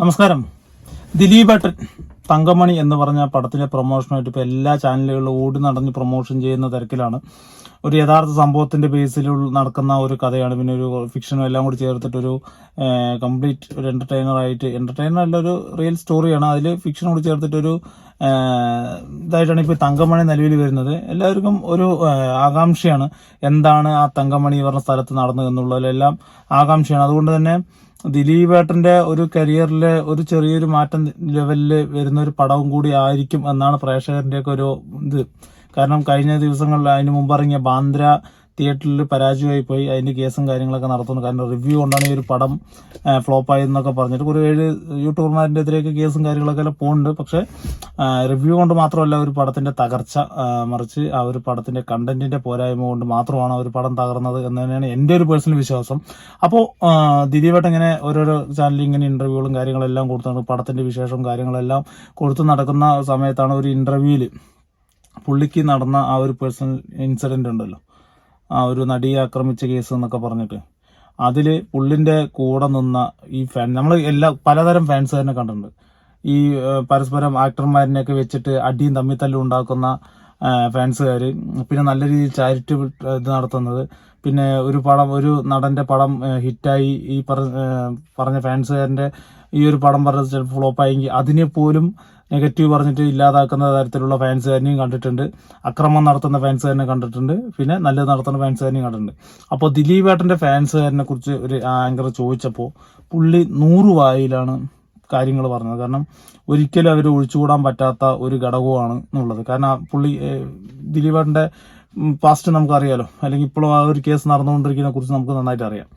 നമസ്കാരം. ദിലീപേട്ടൻ തങ്കമണി എന്ന് പറഞ്ഞ പടത്തിന്റെ പ്രൊമോഷനായിട്ട് ഇപ്പോൾ എല്ലാ ചാനലുകളിലും ഓടി നടന്ന് പ്രൊമോഷൻ ചെയ്യുന്ന തിരക്കിലാണ്. ഒരു യഥാർത്ഥ സംഭവത്തിന്റെ ബേസിൽ നടക്കുന്ന ഒരു കഥയാണ്. പിന്നെ ഒരു ഫിക്ഷനും എല്ലാം കൂടി ചേർത്തിട്ടൊരു കംപ്ലീറ്റ് ഒരു എന്റർടൈനർ ആയിട്ട് എന്റർടൈനർ അല്ല ഒരു റിയൽ സ്റ്റോറിയാണ് അതിൽ ഫിക്ഷൻ കൂടി ചേർത്തിട്ടൊരു ഒരു ഇതായിട്ടാണ് ഇപ്പോൾ തങ്കമണി നിലവിൽ വരുന്നത്. എല്ലാവർക്കും ഒരു ആകാംക്ഷയാണ്. എന്താണ് ആ തങ്കമണി പറഞ്ഞ സ്ഥലത്ത് നടന്നത് എന്നുള്ളതിലെല്ലാം ആകാംക്ഷയാണ്. അതുകൊണ്ട് തന്നെ ദിലീപേട്ടന്റെ ഒരു കരിയറിലെ ഒരു ചെറിയൊരു മാറ്റം ലെവലിൽ വരുന്ന ഒരു പടവും കൂടി ആയിരിക്കും എന്നാണ് പ്രേക്ഷകരുടെ ഒക്കെ ഒരു ഇത്. കാരണം കഴിഞ്ഞ ദിവസങ്ങളിൽ അതിന് മുമ്പ് ഇറങ്ങിയ ബാന്ദ്ര തിയേറ്ററിൽ പരാജയമായി പോയി. അതിന്റെ കേസും കാര്യങ്ങളൊക്കെ നടത്തുന്നു. കാരണം റിവ്യൂ കൊണ്ടാണ് ഈ ഒരു പടം ഫ്ലോപ്പായി എന്നൊക്കെ പറഞ്ഞിട്ട് ഒരു ഏഴ് യൂട്യൂബർമാരുടെ എതിരെയൊക്കെ കേസും കാര്യങ്ങളൊക്കെ എല്ലാം പോകുന്നുണ്ട് പക്ഷേ റിവ്യൂ കൊണ്ട് മാത്രമല്ല ഒരു പടത്തിന്റെ തകർച്ച മറിച്ച് ആ ഒരു പടത്തിന്റെ കണ്ടന്റിന്റെ പോരായ്മ കൊണ്ട് മാത്രമാണ് ആ ഒരു പടം തകർന്നത് എന്ന് തന്നെയാണ് എന്റെ ഒരു പേഴ്സണൽ വിശ്വാസം. അപ്പോൾ ദിലീപേട്ട ഇങ്ങനെ ഓരോരോ ചാനലിൽ ഇങ്ങനെ ഇന്റർവ്യൂകളും കാര്യങ്ങളെല്ലാം കൊടുത്തു പടത്തിന്റെ വിശേഷവും കാര്യങ്ങളെല്ലാം കൊടുത്തു നടക്കുന്ന സമയത്താണ് ഒരു ഇന്റർവ്യൂവിൽ പുള്ളിക്ക് നടന്ന ആ ഒരു പേഴ്സണൽ ഇൻസിഡന്റ് ഉണ്ടല്ലോ. ഒരു നടിയെ ആക്രമിച്ച കേസ് എന്നൊക്കെ പറഞ്ഞിട്ട്. അതിൽ പുള്ളിന്റെ കൂടെ നിന്ന ഈ ഫാൻ നമ്മൾ എല്ലാ പലതരം ഫാൻസ് തന്നെ കണ്ടിട്ടുണ്ട്. ഈ പരസ്പരം ആക്ടർമാരിനെയൊക്കെ വെച്ചിട്ട് അടിയും തമ്മിൽ തല്ലും ഉണ്ടാക്കുന്ന ഫാൻസുകാർ പിന്നെ നല്ല രീതിയിൽ ചാരിറ്റി ഇത് നടത്തുന്നത്. പിന്നെ ഒരു പടം ഒരു നടന്റെ പടം ഹിറ്റായി ഈ പറഞ്ഞ ഫാൻസുകാരന്റെ ഈ ഒരു പടം പറഞ്ഞത് ചിലപ്പോൾ ഫ്ലോപ്പായെങ്കിൽ അതിനെ പോലും നെഗറ്റീവ് പറഞ്ഞിട്ട് ഇല്ലാതാക്കുന്ന തരത്തിലുള്ള ഫാൻസുകാരനെയും കണ്ടിട്ടുണ്ട്. അക്രമം നടത്തുന്ന ഫാൻസുകാരനെ കണ്ടിട്ടുണ്ട്. പിന്നെ നല്ലത് നടത്തുന്ന ഫാൻസുകാരനെയും കണ്ടിട്ടുണ്ട്. അപ്പോൾ ദിലീപ് ദിലീപേട്ടന്റെ ഫാൻസുകാരനെ കുറിച്ച് ഒരു ആങ്കർ ചോദിച്ചപ്പോൾ പുള്ളി നൂറ് വായിലാണ് കാര്യങ്ങൾ പറഞ്ഞത്. കാരണം ഒരിക്കലും അവർ ഒഴിച്ചുകൂടാൻ പറ്റാത്ത ഒരു ഘടകമാണ് എന്നുള്ളത്. കാരണം പുള്ളി ദിലീപ് ഏട്ടന്റെ പാസ്റ്റ് നമുക്കറിയാലോ. അല്ലെങ്കിൽ ഇപ്പോഴും ആ ഒരു കേസ് നടന്നുകൊണ്ടിരിക്കുന്നതിനെ കുറിച്ച് നമുക്ക് നന്നായിട്ട് അറിയാം.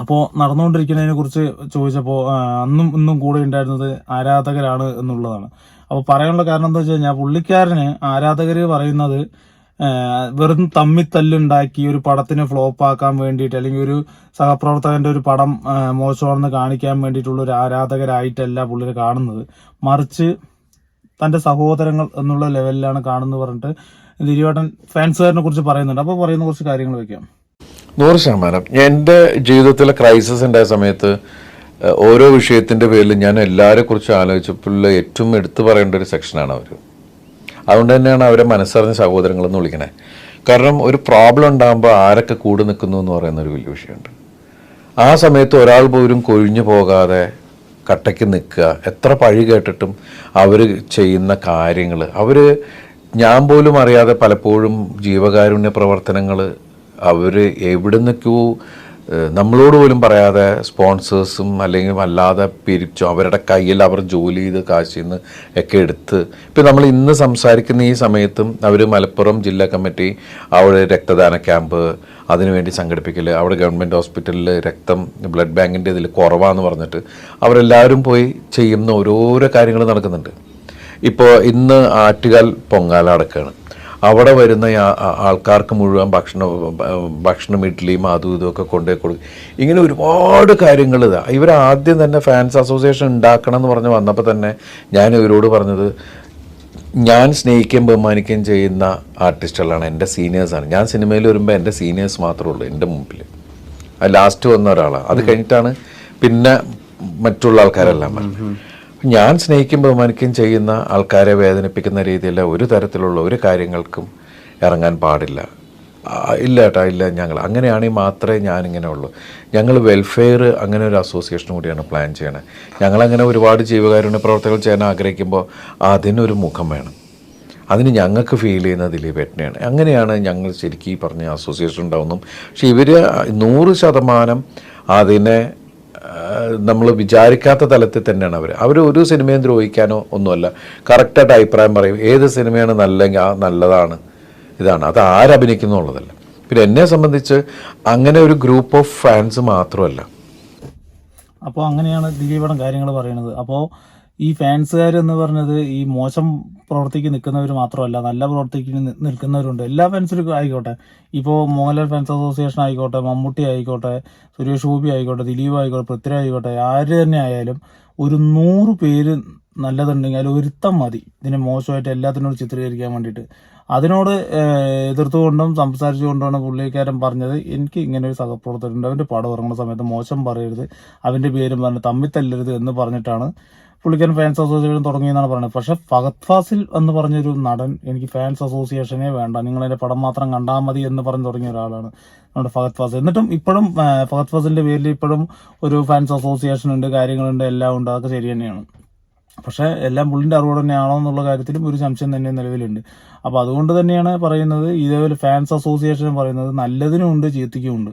അപ്പോൾ നടന്നുകൊണ്ടിരിക്കുന്നതിനെ കുറിച്ച് ചോദിച്ചപ്പോൾ അന്നും ഇന്നും കൂടെ ഉണ്ടായിരുന്നത് ആരാധകരാണ് എന്നുള്ളതാണ്. അപ്പോൾ പറയാനുള്ള കാരണം എന്താ വെച്ച് കഴിഞ്ഞാൽ പുള്ളിക്കാരന് ആരാധകർ പറയുന്നത് വെറും തമ്മിത്തല്ലുണ്ടാക്കി ഒരു പടത്തിന് ഫ്ലോപ്പ് ആക്കാൻ വേണ്ടിയിട്ട് അല്ലെങ്കിൽ ഒരു സഹപ്രവർത്തകന്റെ ഒരു പടം മോശമാണെന്ന് കാണിക്കാൻ വേണ്ടിയിട്ടുള്ള ഒരു ആരാധകരായിട്ടല്ല പുള്ളിനെ കാണുന്നത്. മറിച്ച് തന്റെ സഹോദരങ്ങൾ എന്നുള്ള ലെവലിലാണ് കാണുന്നത് പറഞ്ഞിട്ട് ദിരിവേട്ടൻ ഫാൻസുകാരനെ കുറിച്ച് പറയുന്നുണ്ട്. അപ്പോൾ പറയുന്ന കുറച്ച് കാര്യങ്ങൾ വെക്കാം. നൂറ് ശതമാനം. എന്റെ ജീവിതത്തിലെ ക്രൈസിസ് ഉണ്ടായ സമയത്ത് ഓരോ വിഷയത്തിന്റെ പേരിൽ ഞാൻ എല്ലാവരെ കുറിച്ചും ആലോചിച്ചപ്പോൾ ഏറ്റവും എടുത്തു പറയേണ്ട ഒരു സെക്ഷനാണ് അവർ അതുകൊണ്ട് തന്നെയാണ് അവരെ മനസ്സറിഞ്ഞ സഹോദരങ്ങളെന്ന് വിളിക്കണേ. കാരണം ഒരു പ്രോബ്ലം ഉണ്ടാകുമ്പോൾ ആരൊക്കെ കൂടെ നിൽക്കുന്നു എന്ന് പറയുന്ന ഒരു വലിയ വിഷയമുണ്ട്. ആ സമയത്ത് ഒരാൾ പോലും കൊഴിഞ്ഞു പോകാതെ കട്ടയ്ക്ക് നിൽക്കുക എത്ര പഴി കേട്ടിട്ടും അവർ ചെയ്യുന്ന കാര്യങ്ങൾ അവർ ഞാൻ പോലും അറിയാതെ പലപ്പോഴും ജീവകാരുണ്യ പ്രവർത്തനങ്ങൾ അവർ എവിടെ നമ്മളോട് പോലും പറയാതെ സ്പോൺസേഴ്സും അല്ലെങ്കിൽ അല്ലാതെ പിരിച്ചു അവരുടെ കയ്യിൽ അവർ ജോലി ചെയ്ത് കാശിൽ നിന്ന് ഒക്കെ എടുത്ത്. ഇപ്പം നമ്മൾ ഇന്ന് സംസാരിക്കുന്ന ഈ സമയത്തും അവർ മലപ്പുറം ജില്ലാ കമ്മിറ്റി അവിടെ രക്തദാന ക്യാമ്പ് അതിനുവേണ്ടി സംഘടിപ്പിക്കൽ അവിടെ ഗവൺമെന്റ് ഹോസ്പിറ്റലിൽ രക്തം ബ്ലഡ് ബാങ്കിന്റെ ഇതിൽ കുറവാന്ന് പറഞ്ഞിട്ട് അവരെല്ലാവരും പോയി ചെയ്യുന്ന ഓരോരോ കാര്യങ്ങൾ നടക്കുന്നുണ്ട്. ഇപ്പോൾ ഇന്ന് ആറ്റുകാൽ പൊങ്കാല അടക്കാണ്. അവിടെ വരുന്ന ആൾക്കാർക്ക് മുഴുവൻ ഭക്ഷണ ഭക്ഷണം ഇഡ്ഡലിയും അതും ഇതൊക്കെ ഒക്കെ കൊണ്ടുപോയി കൊടുക്കും ഇങ്ങനെ ഒരുപാട് കാര്യങ്ങൾ ഇതാ. ഇവർ ആദ്യം തന്നെ ഫാൻസ് അസോസിയേഷൻ ഉണ്ടാക്കണം എന്ന് പറഞ്ഞ് വന്നപ്പോൾ തന്നെ ഞാൻ ഇവരോട് പറഞ്ഞത് ഞാൻ സ്നേഹിക്കുകയും ബഹുമാനിക്കുകയും ചെയ്യുന്ന ആർട്ടിസ്റ്റുകളാണ്. എന്റെ സീനിയേഴ്സാണ് ഞാൻ സിനിമയിൽ വരുമ്പോൾ എന്റെ സീനിയേഴ്സ് മാത്രമേ ഉള്ളൂ എന്റെ മുമ്പിൽ ലാസ്റ്റ് വന്ന ഒരാളാണ് അത് കഴിഞ്ഞിട്ടാണ് പിന്നെ മറ്റുള്ള ആൾക്കാരെല്ലാം ഞാൻ സ്നേഹിക്കുകയും ബഹുമാനിക്കുകയും ചെയ്യുന്ന ആൾക്കാരെ വേദനിപ്പിക്കുന്ന രീതിയിൽ ഒരു തരത്തിലുള്ള ഒരു കാര്യങ്ങൾക്കും ഇറങ്ങാൻ പാടില്ല. ഇല്ല ഏട്ടാ ഇല്ല ഞങ്ങൾ അങ്ങനെയാണെങ്കിൽ മാത്രമേ ഞാനിങ്ങനെ ഉള്ളൂ. ഞങ്ങൾ വെൽഫെയർ അങ്ങനെ ഒരു അസോസിയേഷൻ കൂടിയാണ് പ്ലാൻ ചെയ്യണത് ഞങ്ങളങ്ങനെ ഒരുപാട് ജീവകാരുണ്യ പ്രവർത്തനങ്ങൾ ചെയ്യാൻ ആഗ്രഹിക്കുമ്പോൾ അതിനൊരു മുഖം വേണം. അതിന് ഞങ്ങൾക്ക് ഫീൽ ചെയ്യുന്ന ദിലീപേട്ടനെയാണ് അങ്ങനെയാണ് ഞങ്ങൾ ശരിക്കും ഈ പറഞ്ഞ അസോസിയേഷൻ ഉണ്ടാവുന്നതും. പക്ഷേ ഇവർ നൂറ് ശതമാനം അതിനെ നമ്മൾ വിചാരിക്കാത്ത തലത്തിൽ തന്നെയാണ് അവർ അവർ ഒരു സിനിമയും ദ്രോഹിക്കാനോ ഒന്നുമല്ല. കറക്റ്റായിട്ട് അഭിപ്രായം പറയും. ഏത് സിനിമയാണ് നല്ലെങ്കിൽ ആ നല്ലതാണ്. ഇതാണ്. അത് ആരഭിനയിക്കുന്നു പിന്നെ എന്നെ സംബന്ധിച്ച് അങ്ങനെ ഒരു ഗ്രൂപ്പ് ഓഫ് ഫാൻസ് മാത്രമല്ല. അപ്പോൾ അങ്ങനെയാണ് ദിലീപടം കാര്യങ്ങൾ പറയുന്നത്. അപ്പോൾ ഈ ഫാൻസുകാർ എന്ന് പറഞ്ഞത് ഈ മോശം പ്രവർത്തിക്ക് നിൽക്കുന്നവർ മാത്രമല്ല നല്ല പ്രവർത്തിക്ക് നിൽക്കുന്നവരുണ്ട്. എല്ലാ ഫാൻസിലും ആയിക്കോട്ടെ. ഇപ്പോൾ മോഹൻലാൽ ഫാൻസ് അസോസിയേഷൻ ആയിക്കോട്ടെ മമ്മൂട്ടി ആയിക്കോട്ടെ സുരേഷ് ഗോപി ആയിക്കോട്ടെ ദിലീപ് ആയിക്കോട്ടെ പൃഥ്വിരാജ് ആയിക്കോട്ടെ ആര് തന്നെ ആയാലും ഒരു നൂറ് പേര് നല്ലതുണ്ടെങ്കിൽ അതിൽ ഒരുത്തം മതി. ഇതിനെ മോശമായിട്ട് എല്ലാത്തിനോട് ചിത്രീകരിക്കാൻ വേണ്ടിയിട്ട്. അതിനോട് എതിർത്തുകൊണ്ടും സംസാരിച്ചുകൊണ്ടുമാണ് പുള്ളിക്കാരൻ പറഞ്ഞത്. എനിക്ക് ഇങ്ങനെ ഒരു സഹപ്രവർത്തകരുണ്ട്. അവന്റെ പടം ഇറങ്ങുന്ന സമയത്ത് മോശം പറയരുത്. അവന്റെ പേരും പറഞ്ഞ് തമ്മിൽ തല്ലരുത് എന്ന് പറഞ്ഞിട്ടാണ് പുള്ളിക്കാരൻ ഫാൻസ് അസോസിയേഷൻ തുടങ്ങിയെന്നാണ് പറയുന്നത്. പക്ഷെ ഫഹദ് ഫാസിൽ എന്ന് പറഞ്ഞൊരു നടൻ എനിക്ക് ഫാൻസ് അസോസിയേഷനെ വേണ്ട. നിങ്ങൾ എന്റെ പടം മാത്രം കണ്ടാൽ മതി എന്ന് പറഞ്ഞ് തുടങ്ങിയ ഒരാളാണ് നമ്മുടെ ഫഹദ് ഫാസിൽ. എന്നിട്ടും ഇപ്പോഴും ഫഹദ് ഫാസിലിന്റെ പേരിൽ ഇപ്പോഴും ഒരു ഫാൻസ് അസോസിയേഷൻ ഉണ്ട് കാര്യങ്ങളുണ്ട് എല്ലാം ഉണ്ട്. അതൊക്കെ ശരി തന്നെയാണ്. പക്ഷേ എല്ലാം പുള്ളിന്റെ അറിവോട് തന്നെയാണോ എന്നുള്ള കാര്യത്തിലും ഒരു സംശയം തന്നെ നിലവിലുണ്ട്. അപ്പോൾ അതുകൊണ്ട് തന്നെയാണ് പറയുന്നത് ഇതേപോലെ ഫാൻസ് അസോസിയേഷൻ പറയുന്നത് നല്ലതിനും ഉണ്ട് ചീത്തയ്ക്കും ഉണ്ട്.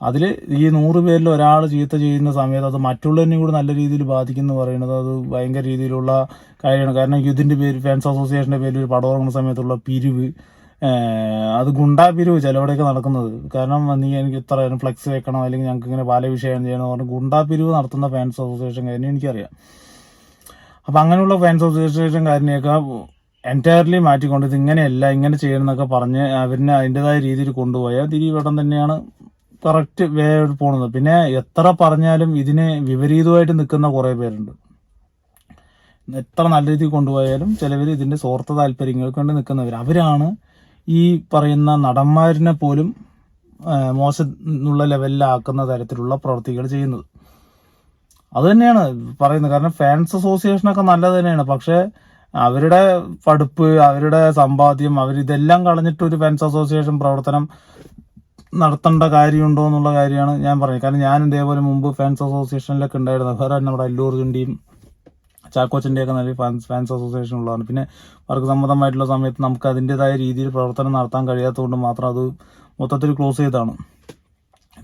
അതിൽ ഈ നൂറ് പേരിൽ ഒരാൾ ചീത്ത ചെയ്യുന്ന സമയത്ത് അത് മറ്റുള്ളവരെയും കൂടി നല്ല രീതിയിൽ ബാധിക്കുന്നു പറയുന്നത് അത് ഭയങ്കര രീതിയിലുള്ള കാര്യമാണ്. കാരണം യുദ്ധിന്റെ പേര് ഫാൻസ് അസോസിയേഷന്റെ പേരിൽ ഒരു പടം ഇറങ്ങുന്ന സമയത്തുള്ള പിരിവ് അത് ഗുണ്ടാ പിരിവ് ചിലവിടെയൊക്കെ നടക്കുന്നത്. കാരണം നീ എനിക്ക് ഇത്ര ഫ്ലെക്സ് വെക്കണം അല്ലെങ്കിൽ ഞങ്ങൾക്ക് ഇങ്ങനെ പല വിഷയം ചെയ്യണം എന്ന് പറഞ്ഞ് ഗുണ്ടാ പിരിവ് നടത്തുന്ന ഫാൻസ് അസോസിയേഷൻ കാര്യം എനിക്കറിയാം. അപ്പം അങ്ങനെയുള്ള ഫാൻസ് അസോസിയേഷൻ കാര്യനെയൊക്കെ എന്റയർലി മാറ്റിക്കൊണ്ട് ഇത് ഇങ്ങനെയല്ല ഇങ്ങനെ ചെയ്യണമെന്നൊക്കെ പറഞ്ഞ് അവരിനെ അതിന്റെതായ രീതിയിൽ കൊണ്ടുപോയാൽ തിരി ഇവിടം തന്നെയാണ് കറക്റ്റ് വേ പോണത്. പിന്നെ എത്ര പറഞ്ഞാലും ഇതിന് വിപരീതമായിട്ട് നിൽക്കുന്ന കുറേ പേരുണ്ട്. എത്ര നല്ല രീതിയിൽ കൊണ്ടുപോയാലും ചിലവർ ഇതിന്റെ സ്വാർത്ഥ താല്പര്യങ്ങൾക്ക് വേണ്ടി നിൽക്കുന്നവർ. അവരാണ് ഈ പറയുന്ന നടന്മാരിനെ പോലും മോശം എന്നുള്ള ലെവലിലാക്കുന്ന തരത്തിലുള്ള പ്രവൃത്തികൾ ചെയ്യുന്നത്. അത് തന്നെയാണ് പറയുന്നത്. കാരണം ഫാൻസ് അസോസിയേഷനൊക്കെ നല്ലത് തന്നെയാണ്. പക്ഷേ അവരുടെ പഠിപ്പ് അവരുടെ സമ്പാദ്യം അവരിതെല്ലാം കളഞ്ഞിട്ട് ഒരു ഫാൻസ് അസോസിയേഷൻ പ്രവർത്തനം നടത്തേണ്ട കാര്യമുണ്ടോ എന്നുള്ള കാര്യമാണ് ഞാൻ പറയുന്നത്. കാരണം ഞാൻ ഇതേപോലെ മുമ്പ് ഫാൻസ് അസോസിയേഷനിലൊക്കെ ഉണ്ടായിരുന്നു വേറെ നമ്മുടെ അല്ലൂർജുന്റെയും ചാക്കോച്ചന്റെ ഒക്കെ നല്ല ഫാൻസ് ഫാൻസ് അസോസിയേഷൻ ഉള്ളതാണ്. പിന്നെ വർക്ക് സംബന്ധമായിട്ടുള്ള സമയത്ത് നമുക്ക് അതിന്റെതായ രീതിയിൽ പ്രവർത്തനം നടത്താൻ കഴിയാത്തതുകൊണ്ട് മാത്രം അത് മൊത്തത്തിൽ ക്ലോസ് ചെയ്താണ്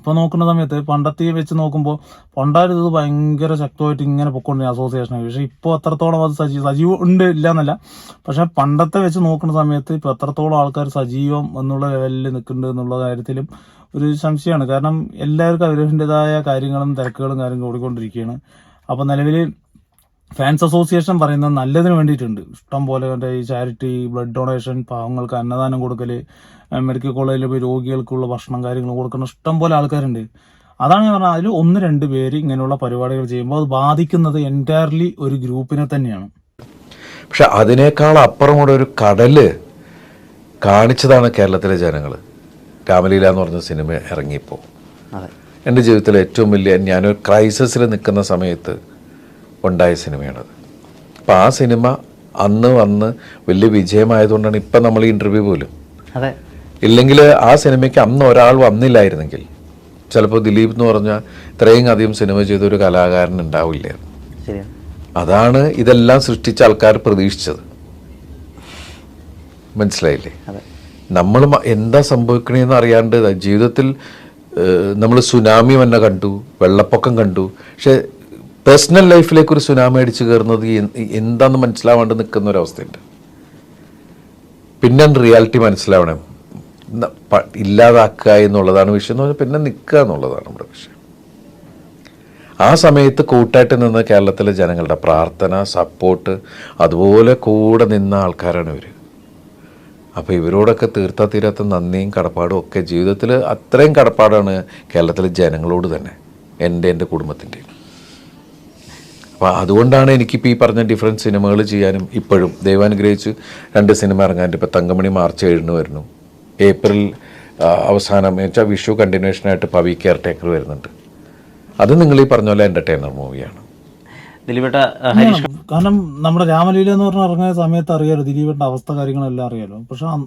ഇപ്പോൾ നോക്കുന്ന സമയത്ത് പണ്ടത്തെ വെച്ച് നോക്കുമ്പോൾ പണ്ടായിരുന്നു ഇത് ഭയങ്കര ശക്തമായിട്ട് ഇങ്ങനെ പൊക്കൊണ്ടിരുന്ന അസോസിയേഷൻ പക്ഷെ ഇപ്പോൾ അത്രത്തോളം അത് സജീവ സജീവം ഉണ്ട് ഇല്ല എന്നല്ല പക്ഷെ പണ്ടത്തെ വെച്ച് നോക്കുന്ന സമയത്ത് ഇപ്പൊ എത്രത്തോളം ആൾക്കാർ സജീവം എന്നുള്ള ലെവലിൽ നിൽക്കുന്നുണ്ട് എന്നുള്ള കാര്യത്തിലും ഒരു സംശയമാണ് കാരണം എല്ലാവർക്കും അവരവരുടേതായ കാര്യങ്ങളും തിരക്കുകളും കാര്യങ്ങളും ഓടിക്കൊണ്ടിരിക്കുകയാണ് അപ്പോൾ നിലവിൽ ഫാൻസ് അസോസിയേഷൻ പറയുന്നത് നല്ലതിന് വേണ്ടിയിട്ടുണ്ട്. ഇഷ്ടം പോലെ മറ്റേ ഈ ചാരിറ്റി ബ്ലഡ് ഡൊണേഷൻ പാവങ്ങൾക്ക് അന്നദാനം കൊടുക്കൽ മെഡിക്കൽ കോളേജിൽ പോയി രോഗികൾക്കുള്ള ഭക്ഷണം കാര്യങ്ങൾ കൊടുക്കുന്ന ഇഷ്ടം പോലെ ആൾക്കാരുണ്ട്. അതാണ് ഞാൻ പറഞ്ഞത്. അതിൽ ഒന്ന് രണ്ട് പേര് ഇങ്ങനെയുള്ള പരിപാടികൾ ചെയ്യുമ്പോൾ അത് ബാധിക്കുന്നത് എന്റയർലി ഒരു ഗ്രൂപ്പിനെ തന്നെയാണ്. പക്ഷെ അതിനേക്കാൾ അപ്പുറമുള്ള ഒരു കടൽ കാണിച്ചതാണ് കേരളത്തിലെ ജനങ്ങൾ. രാമലീല എന്ന് പറഞ്ഞ സിനിമ ഇറങ്ങിയപ്പോൾ അതെ. എന്റെ ജീവിതത്തിലെ ഏറ്റവും വലിയ ഞാനൊരു ക്രൈസിസിൽ നിൽക്കുന്ന സമയത്ത് ഉണ്ടായ സിനിമയാണത് അപ്പം ആ സിനിമ അന്ന് വന്ന് വലിയ വിജയമായതുകൊണ്ടാണ് ഇപ്പം നമ്മൾ ഈ ഇന്റർവ്യൂ പോലും. അതെ. ഇല്ലെങ്കിൽ ആ സിനിമയ്ക്ക് അന്ന് ഒരാൾ വന്നില്ലായിരുന്നെങ്കിൽ ചിലപ്പോൾ ദിലീപ് എന്ന് പറഞ്ഞാൽ ഇത്രയും അധികം സിനിമ ചെയ്ത ഒരു കലാകാരൻ ഉണ്ടാവില്ലായിരുന്നു അതാണ് ഇതെല്ലാം സൃഷ്ടിച്ച ആൾക്കാർ പ്രതീക്ഷിച്ചത്. മനസ്സിലായില്ലേ? നമ്മൾ എന്താ സംഭവിക്കണേന്ന് അറിയാണ്ട്. ജീവിതത്തിൽ നമ്മൾ സുനാമി തന്നെ കണ്ടു വെള്ളപ്പൊക്കം കണ്ടു. പക്ഷെ പേഴ്സണൽ ലൈഫിലേക്ക് ഒരു സുനാമി അടിച്ചു കയറുന്നത് എന്താണെന്ന് മനസ്സിലാവാണ്ട് നിൽക്കുന്ന ഒരവസ്ഥയുണ്ട് പിന്നെ റിയാലിറ്റി മനസ്സിലാവണം? ഇല്ലാതാക്കുക എന്നുള്ളതാണ് വിഷയം എന്ന് പറഞ്ഞാൽ പിന്നെ നിൽക്കുക എന്നുള്ളതാണ് നമ്മുടെ വിഷയം. ആ സമയത്ത് കൂട്ടായിട്ട് നിന്ന കേരളത്തിലെ ജനങ്ങളുടെ പ്രാർത്ഥന സപ്പോർട്ട് അതുപോലെ കൂടെ നിന്ന ആൾക്കാരാണ് ഇവർ അപ്പോൾ ഇവരോടൊക്കെ തീർത്താ തീരാത്ത നന്ദിയും കടപ്പാടും ഒക്കെ ജീവിതത്തിൽ അത്രയും കടപ്പാടാണ് കേരളത്തിലെ ജനങ്ങളോട് തന്നെ എന്റെ എന്റെ കുടുംബത്തിന്റെയും. അപ്പോൾ അതുകൊണ്ടാണ് എനിക്കിപ്പോൾ ഈ പറഞ്ഞ ഡിഫറെന്റ് സിനിമകൾ ചെയ്യാനും ഇപ്പോഴും. ദൈവാനുഗ്രഹിച്ച് രണ്ട് സിനിമ ഇറങ്ങാൻ ഇപ്പോൾ തങ്കമണി മാർച്ച് ഏഴിന് വരുന്നു. ഏപ്രിൽ അവസാനം അവസാനം വെച്ചാൽ വിഷു കണ്ടിന്യൂഷനായിട്ട് പവി കെയർ ടേക്കർ വരുന്നുണ്ട്. അത് നിങ്ങൾ ഈ പറഞ്ഞ പോലെ എന്റർടൈനർ മൂവിയാണ് ദിലീപേട്ട ഹരീഷ് കാരണം നമ്മുടെ രാമലീല എന്ന് പറഞ്ഞ ഇറങ്ങിയ സമയത്ത് അറിയാലോ ദിലീപേട്ട അവസ്ഥ കാര്യങ്ങളെല്ലാം അറിയാലോ. പക്ഷെ അന്ന്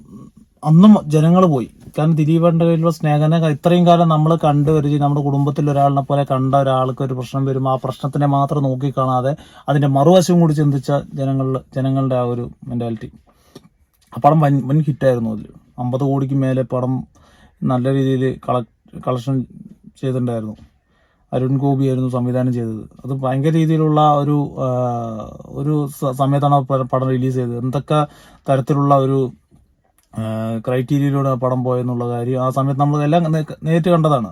അന്നും ജനങ്ങൾ പോയി. കാരണം ദിലീപേട്ടന്റെ കയ്യിലുള്ള സ്നേഹനെ ഇത്രയും കാലം നമ്മൾ കണ്ടുവരിച്ച് നമ്മുടെ കുടുംബത്തിൽ ഒരാളിനെ പോലെ കണ്ട ഒരാൾക്ക് ഒരു പ്രശ്നം വരും ആ പ്രശ്നത്തിനെ മാത്രം നോക്കിക്കാണാതെ അതിന്റെ മറുവശം കൂടി ചിന്തിച്ച ജനങ്ങളിൽ ജനങ്ങളുടെ ആ ഒരു മെന്റാലിറ്റി ആ പടം വൻ വൻ ഹിറ്റായിരുന്നു അതിൽ അമ്പത് കോടിക്ക് മേലെ പടം നല്ല രീതിയിൽ കളക് കളക്ഷൻ ചെയ്തിട്ടുണ്ടായിരുന്നു. അരുൺ ഗോപിയായിരുന്നു സംവിധാനം ചെയ്തത്. അത് ഭയങ്കര രീതിയിലുള്ള ഒരു ഒരു സമയത്താണ് പടം റിലീസ് ചെയ്തത്. എന്തൊക്കെ തരത്തിലുള്ള ഒരു ക്രൈറ്റീരിയയിലൂടെ പടം പോയെന്നുള്ള കാര്യം ആ സമയത്ത് നമ്മൾ എല്ലാം നേരിട്ട് കണ്ടതാണ്.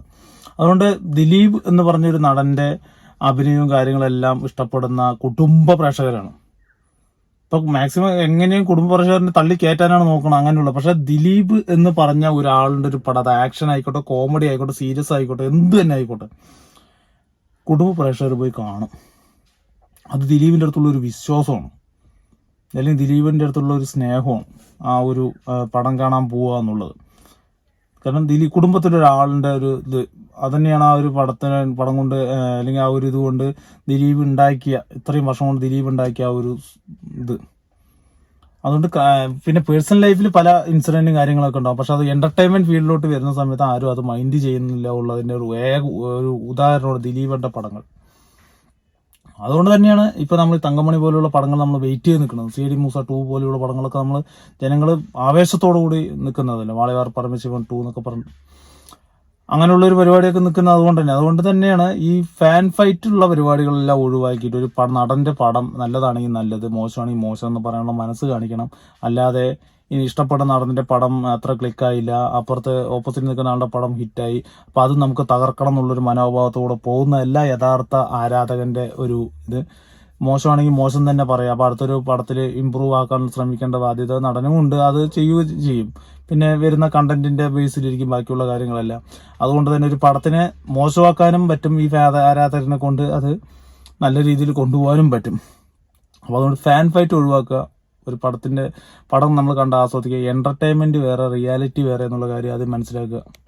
അതുകൊണ്ട് ദിലീപ് എന്ന് പറഞ്ഞൊരു നടന്റെ അഭിനയവും കാര്യങ്ങളെല്ലാം ഇഷ്ടപ്പെടുന്ന കുടുംബ പ്രേക്ഷകരാണ്. ഇപ്പൊ മാക്സിമം എങ്ങനെയും കുടുംബ പ്രേക്ഷകരനെ തള്ളി കയറ്റാനാണ് നോക്കണം അങ്ങനെയുള്ള പക്ഷെ ദിലീപ് എന്ന് പറഞ്ഞ ഒരാളുടെ ഒരു പടം അത് ആക്ഷൻ ആയിക്കോട്ടെ കോമഡി ആയിക്കോട്ടെ സീരിയസ് ആയിക്കോട്ടെ എന്ത് തന്നെ ആയിക്കോട്ടെ കുടുംബ പ്രേക്ഷകർ പോയി കാണും. അത് ദിലീപിന്റെ അടുത്തുള്ള ഒരു വിശ്വാസമാണ്. അല്ലെങ്കിൽ ദിലീപിന്റെ അടുത്തുള്ള ഒരു സ്നേഹമാണ് ആ ഒരു പടം കാണാൻ പോവുക എന്നുള്ളത്. കാരണം ദിലീപ് ഒരാളുടെ ഒരു ഇത് തന്നെയാണ് ആ ഒരു പടത്തിന് പടം കൊണ്ട് അല്ലെങ്കിൽ ആ ഒരു ഇതുകൊണ്ട് ദിലീപ് ഉണ്ടാക്കിയ ഇത്രയും വർഷം കൊണ്ട് ദിലീപ് ഉണ്ടാക്കിയ ആ ഒരു ഇത്. അതുകൊണ്ട് പിന്നെ പേഴ്സണൽ ലൈഫിൽ പല ഇൻസിഡന്റും കാര്യങ്ങളൊക്കെ ഉണ്ടാവും. പക്ഷെ അത് എന്റർടൈൻമെന്റ് ഫീൽഡിലോട്ട് വരുന്ന സമയത്ത് ആരും അത് മൈൻഡ് ചെയ്യുന്നില്ല ഉള്ളതിന്റെ ഒരു ഏക ഒരു ഉദാഹരണമാണ് ദിലീപന്റെ പടങ്ങൾ. അതുകൊണ്ട് തന്നെയാണ് ഇപ്പോൾ നമ്മൾ തങ്കമണി പോലെയുള്ള പടങ്ങൾ നമ്മൾ വെയിറ്റ് ചെയ്ത് നിൽക്കുന്നത്. സി ഡി മൂസ ടു പോലെയുള്ള പടങ്ങളൊക്കെ നമ്മൾ ജനങ്ങൾ ആവേശത്തോടു കൂടി നിൽക്കുന്നതല്ലേ? വാളയാർ പരമശിവൻ ടു എന്നൊക്കെ പറഞ്ഞു അങ്ങനെയുള്ള ഒരു പരിപാടിയൊക്കെ നിൽക്കുന്നത് അതുകൊണ്ട് തന്നെ. അതുകൊണ്ട് തന്നെയാണ് ഈ ഫാൻ ഫൈറ്റ് ഉള്ള പരിപാടികളെല്ലാം ഒഴിവാക്കിയിട്ട് ഒരു നടന്റെ പടം നല്ലതാണെങ്കിൽ നല്ലത് മോശമാണെങ്കിൽ മോശം എന്ന് പറയാനുള്ള മനസ്സ് കാണിക്കണം. അല്ലാതെ ഇനി ഇഷ്ടപ്പെടുന്ന നടന്റെ പടം അത്ര ക്ലിക്കായില്ല അപ്പുറത്ത് ഓപ്പോസിറ്റ് നിൽക്കുന്ന ആളുടെ പടം ഹിറ്റായി അപ്പം അത് നമുക്ക് തകർക്കണം എന്നുള്ളൊരു മനോഭാവത്തോടെ പോകുന്നതല്ല യഥാർത്ഥ ആരാധകന്റെ ഒരു ഇത്. മോശമാണെങ്കിൽ മോശം തന്നെ പറയാം. അപ്പോൾ അടുത്തൊരു പടത്തിൽ ഇമ്പ്രൂവ് ആക്കാൻ ശ്രമിക്കേണ്ട ബാധ്യത നടനും ഉണ്ട് അത് ചെയ്യുക ചെയ്യും. പിന്നെ വരുന്ന കണ്ടന്റിന്റെ ബേസിലിരിക്കും ബാക്കിയുള്ള കാര്യങ്ങളെല്ലാം. അതുകൊണ്ട് തന്നെ ഒരു പടത്തിനെ മോശമാക്കാനും പറ്റും. ഈ ആരാധകരെ കൊണ്ട് അത് നല്ല രീതിയിൽ കൊണ്ടുപോകാനും പറ്റും. അപ്പോൾ അതുകൊണ്ട് ഫാൻ ഫൈറ്റ് ഒഴിവാക്കുക. ഒരു പടത്തിന്റെ പടം നമ്മൾ കണ്ട് ആസ്വദിക്കുക. എന്റർടൈൻമെന്റ് വേറെ റിയാലിറ്റി വേറെ എന്നുള്ള കാര്യം അത് മനസ്സിലാക്കുക.